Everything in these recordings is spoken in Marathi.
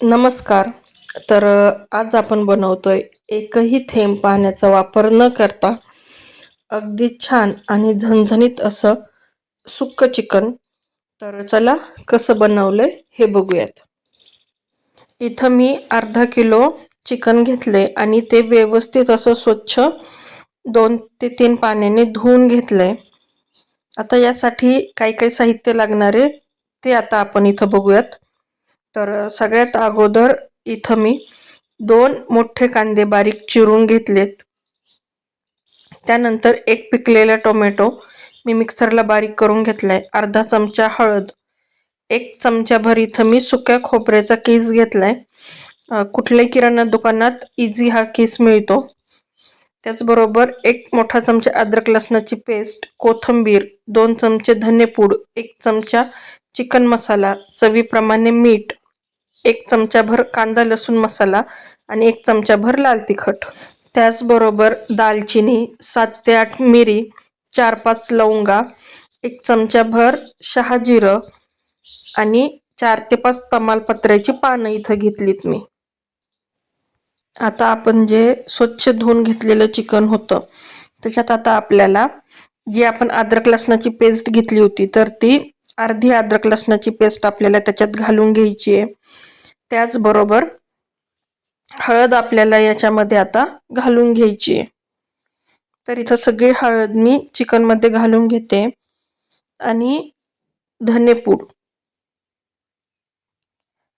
नमस्कार. तर आज आपण बनवतोय एकही थेंब पाण्याचा वापर न करता अगदी छान आणि झणझणीत असं सुक्क चिकन. तर चला कसं बनवलंय हे बघूयात. इथं मी अर्धा किलो चिकन घेतले आणि ते व्यवस्थित असं स्वच्छ दोन ते तीन पाण्याने धुवून घेतलंय. आता यासाठी काही काही साहित्य लागणारे ते आता आपण इथं बघूयात. तर सगळ्यात अगोदर इथं मी दोन मोठे कांदे बारीक चिरून घेतलेत. त्यानंतर एक पिकलेला टोमॅटो मी मिक्सरला बारीक करून घेतलाय. अर्धा चमचा हळद एक चमचाभर इथं मी सुक्या खोबऱ्याचा केस घेतलाय. कुठल्याही किराणा दुकानात इझी हा केस मिळतो. त्याचबरोबर एक मोठा चमचा अद्रक लसणाची पेस्ट कोथिंबीर दोन चमचे धनेपूड एक चमचा चिकन मसाला चवीप्रमाणे मीठ एक चमचाभर कांदा लसूण मसाला आणि एक चमचाभर लाल तिखट. त्याचबरोबर दालचिनी सात ते आठ मिरी चार पाच लवंगा एक चमचाभर शहाजिरं आणि चार ते पाच तमालपत्र्याची पानं इथं घेतलीत मी. आता आपण जे स्वच्छ धुवून घेतलेलं चिकन होतं त्याच्यात आता आपल्याला जी आपण अद्रक लसणाची पेस्ट घेतली होती तर ती अर्धी अद्रक लसणाची पेस्ट आपल्याला त्याच्यात घालून घ्यायची आहे. त्याचबरोबर हळद आपल्याला याच्यामध्ये आता घालून घ्यायची आहे. तर इथं सगळी हळद मी चिकनमध्ये घालून घेते. आणि धनेपूड.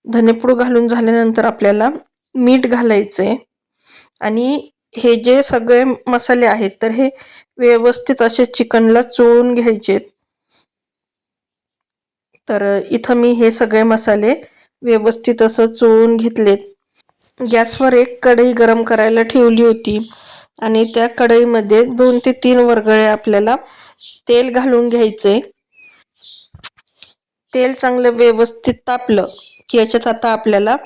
धनेपूड घालून झाल्यानंतर आपल्याला मीठ घालायचे आणि हे जे सगळे मसाले आहेत तर हे व्यवस्थित असे चिकनला चोळून घ्यायचे तर इथं मी हे सगळे मसाले व्यवस्थित असं चोळून घेतलेत. गॅसवर एक कढई गरम करायला ठेवली होती आणि त्या कढईमध्ये दोन ते तीन वरगळे आपल्याला तेल घालून घ्यायचे. तेल चांगलं व्यवस्थित तापलं की याच्यात आता आपल्याला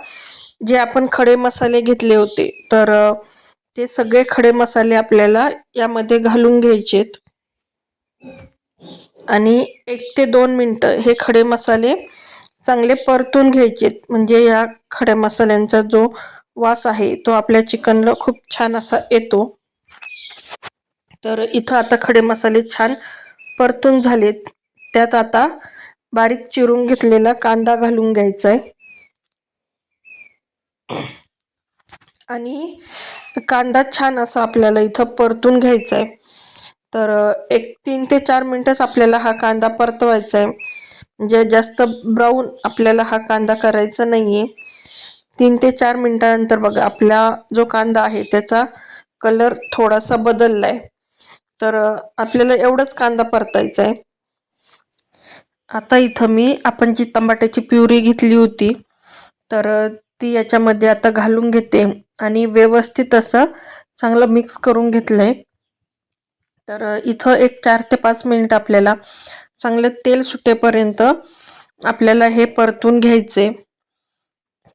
जे आपण खडे मसाले घेतले होते तर ते सगळे खडे मसाले आपल्याला यामध्ये घालून घ्यायचेत. आणि एक ते दोन मिनटं हे खडे मसाले चांगले परतून घ्यायचेत म्हणजे या खड्या मसाल्यांचा जो वास आहे तो आपल्या चिकनला खूप छान असा येतो. तर इथं आता खडे मसाले छान परतून झालेत. त्यात आता बारीक चिरून घेतलेला कांदा घालून घ्यायचा आहे आणि कांदा छान असा आपल्याला इथं परतून घ्यायचा आहे तर एक तीन ते चार मिनटंच आपल्याला हा कांदा परतवायचा आहे म्हणजे जास्त ब्राऊन आपल्याला हा कांदा करायचा नाही आहे तीन ते चार मिनटानंतर बघा आपला जो कांदा आहे त्याचा कलर थोडासा बदलला आहे तर आपल्याला एवढंच कांदा परतायचा आहे आता इथं मी आपण जी टमाट्याची प्युरी घेतली होती तर ती याच्यामध्ये आता घालून घेते. आणि व्यवस्थित असं चांगलं मिक्स करून घेतलं आहे तर इथं एक चार ते पाच मिनिट आपल्याला चांगलं तेल सुटेपर्यंत आपल्याला हे परतून घ्यायचे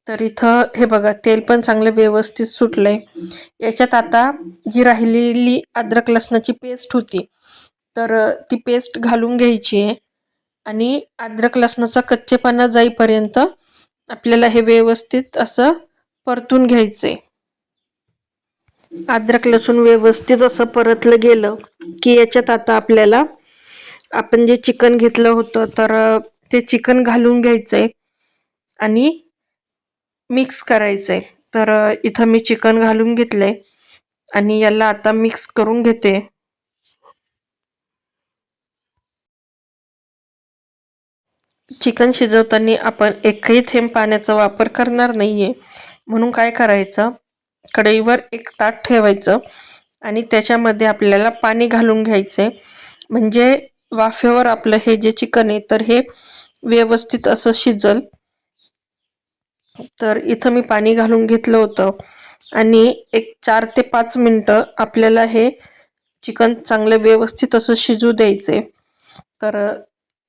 तर इथं हे बघा तेल पण चांगलं व्यवस्थित सुटलं आहे याच्यात आता जी राहिलेली अद्रक लसणाची पेस्ट होती तर ती पेस्ट घालून घ्यायची आहे. आणि अद्रक लसणाचा कच्चेपणा जाईपर्यंत आपल्याला हे व्यवस्थित असं परतून घ्यायचं आहे अद्रक लसूण व्यवस्थित असं परतलं गेलं की याच्यात आता आपल्याला आपण जे चिकन घेतलं होतं तर ते चिकन घालून घ्यायचं आहे आणि मिक्स करायचं आहे तर इथं मी चिकन घालून घेतलंय आणि याला आता मिक्स करून घेते. चिकन शिजवताना आपण एकही थेंब पाण्याचा वापर करणार नाही आहे म्हणून काय करायचं? कढईवर एक ताट ठेवायचं आणि त्याच्यामध्ये आपल्याला पाणी घालून घ्यायचंय म्हणजे वाफेवर आपलं हे जे चिकन आहे तर हे व्यवस्थित असं शिजल. तर इथं मी पाणी घालून घेतलं होतं. आणि एक चार ते पाच मिनटं आपल्याला हे चिकन चांगलं व्यवस्थित असं शिजू द्यायचे. तर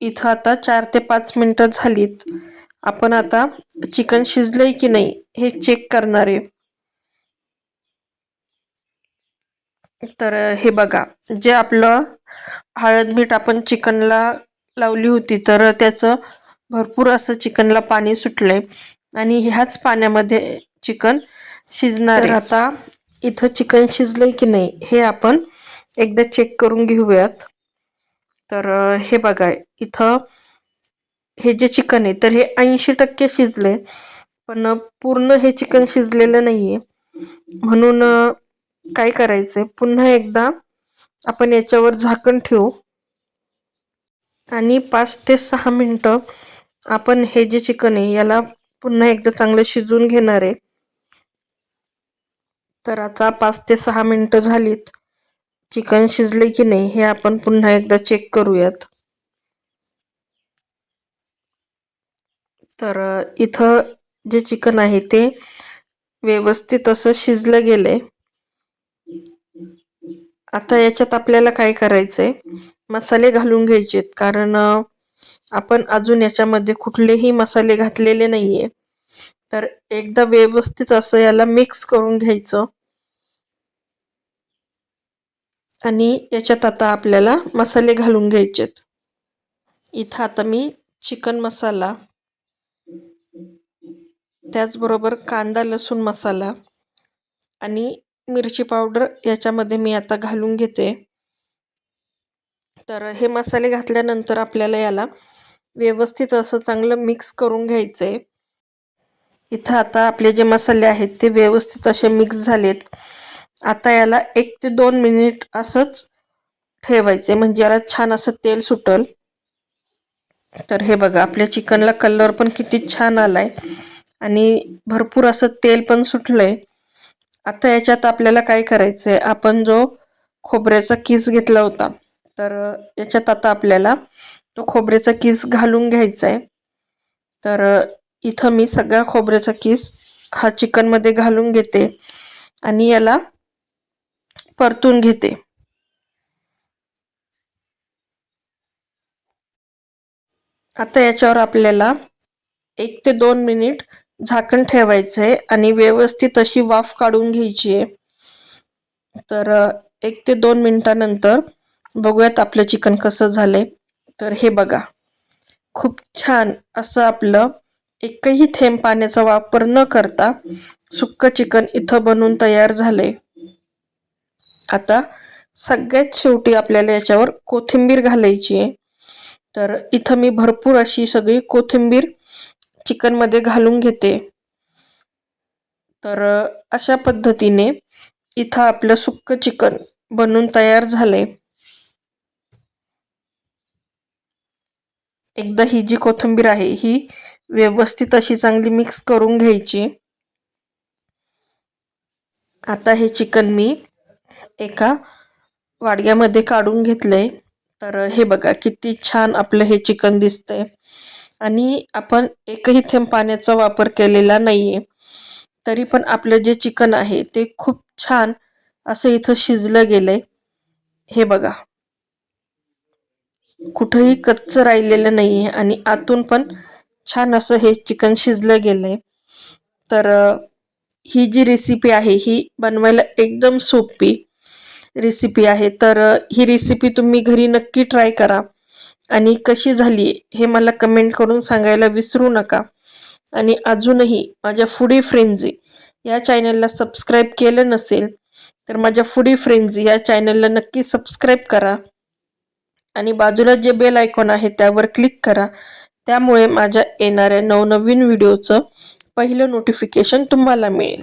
इथं आता चार ते पाच मिनटं झालीत. आपण आता चिकन शिजलंय की नाही हे चेक करणार आहे. तर हे बघा जे आपलं हळद मीठ आपण चिकनला लावली होती तर त्याचं भरपूर असं चिकनला पाणी सुटलंय. आणि ह्याच पाण्यामध्ये चिकन शिजणार तर आता इथं चिकन शिजलंय की नाही हे आपण एकदा चेक करून घेऊयात. तर हे बघा इथं हे जे चिकन आहे तर हे ऐंशी टक्के शिजले पण पूर्ण हे चिकन शिजलेलं नाहीये. म्हणून अ, काय करायचंय? पुन्हा एकदा आपण याच्यावर झाकण ठेवू. आणि पाच ते सहा मिनटं आपण हे जे चिकन आहे याला पुन्हा एकदा चांगलं शिजवून घेणार आहे. तर आता पाच ते सहा मिनटं झालीत. चिकन शिजले की नाही हे आपण पुन्हा एकदा चेक करूयात. तर इथं जे चिकन आहे ते व्यवस्थित असं शिजलं गेलंय. आता याच्यात आपल्याला काय करायचंय? मसाले घालून घ्यायचेत. कारण आपण अजून याच्यामध्ये कुठलेही मसाले घातलेले नाहीये. तर एकदा व्यवस्थित असं याला मिक्स करून घ्यायचं. आणि याच्यात आता आपल्याला मसाले घालून घ्यायचेत. इथं आता मी चिकन मसाला त्याचबरोबर कांदा लसूण मसाला आणि मिरची पावडर याच्यामध्ये मी आता घालून घेते. तर हे मसाले घातल्यानंतर आपल्याला याला व्यवस्थित असं चांगलं मिक्स करून घ्यायचं. आहे इथं आता आपले जे मसाले आहेत ते व्यवस्थित असे मिक्स झालेत. आता याला एक ते दोन मिनिट असंच ठेवायचे म्हणजे याला छान असं तेल सुटल. तर हे बघा आपल्या चिकनला कलर पण किती छान आलाय. आणि भरपूर असं तेल पण सुटलंय. आता याच्यात आपल्याला काय करायचंय? आपण जो खोबऱ्याचा किस घेतला होता तर याच्यात आता आपल्याला तो खोबऱ्याचा किस घालून घ्यायचा आहे तर इथं मी सगळा खोबऱ्याचा किस हा चिकनमध्ये घालून घेते आणि याला परतून घेते. आता याच्यावर आपल्याला एक ते दोन मिनिट झाकण ठेवायचं आहे आणि व्यवस्थित अशी वाफ काढून घ्यायची आहे. तर एक ते दोन मिनिटानंतर बघूयात आपलं चिकन कसं झालंय. तर हे बघा. खूप छान असं आपलं एकही थेंब पाण्याचा वापर न करता सुक्क चिकन इथं बनवून तयार झालंय. आता सगळ्यात शेवटी आपल्याला याच्यावर कोथिंबीर घालायची आहे. तर इथं मी भरपूर अशी सगळी कोथिंबीर चिकनमध्ये घालून घेते. तर अशा पद्धतीने इथं आपलं सुक्क चिकन बनून तयार झालंय. एकदा ही जी कोथिंबीर आहे ही व्यवस्थित अशी चांगली मिक्स करून घ्यायची. आता हे चिकन मी एका वाडग्यामध्ये काढून घेतलंय. तर हे बघा किती छान आपलं हे चिकन दिसतंय. आणि आपण एकही थेंब पाण्याचा वापर केलेला नाहीये. तरी पण आपलं जे चिकन आहे ते खूप छान असं इथं शिजलं गेलंय. हे बघा. कुठंही कच्च राहिलेलं नाहीये आणि आतून पण छान असं हे चिकन शिजलं गेलंय. तर ही जी रेसिपी आहे ही बनवायला एकदम सोपी रेसिपी आहे. तर ही रेसिपी तुम्ही घरी नक्की ट्राय करा. आणि कशी झाली हे मला कमेंट करून सांगायला विसरू नका. आणि अजूनही माझ्या फुडी फ्रेंझी या चॅनलला सबस्क्राईब केलं नसेल तर माझ्या फुडी फ्रेंझी या चॅनलला नक्की सबस्क्राईब करा. आणि बाजूला जे बेल आयकॉन आहे त्यावर क्लिक करा. त्यामुळे माझ्या येणाऱ्या नवनवीन व्हिडिओचं पहिलं नोटिफिकेशन तुम्हाला मिळेल.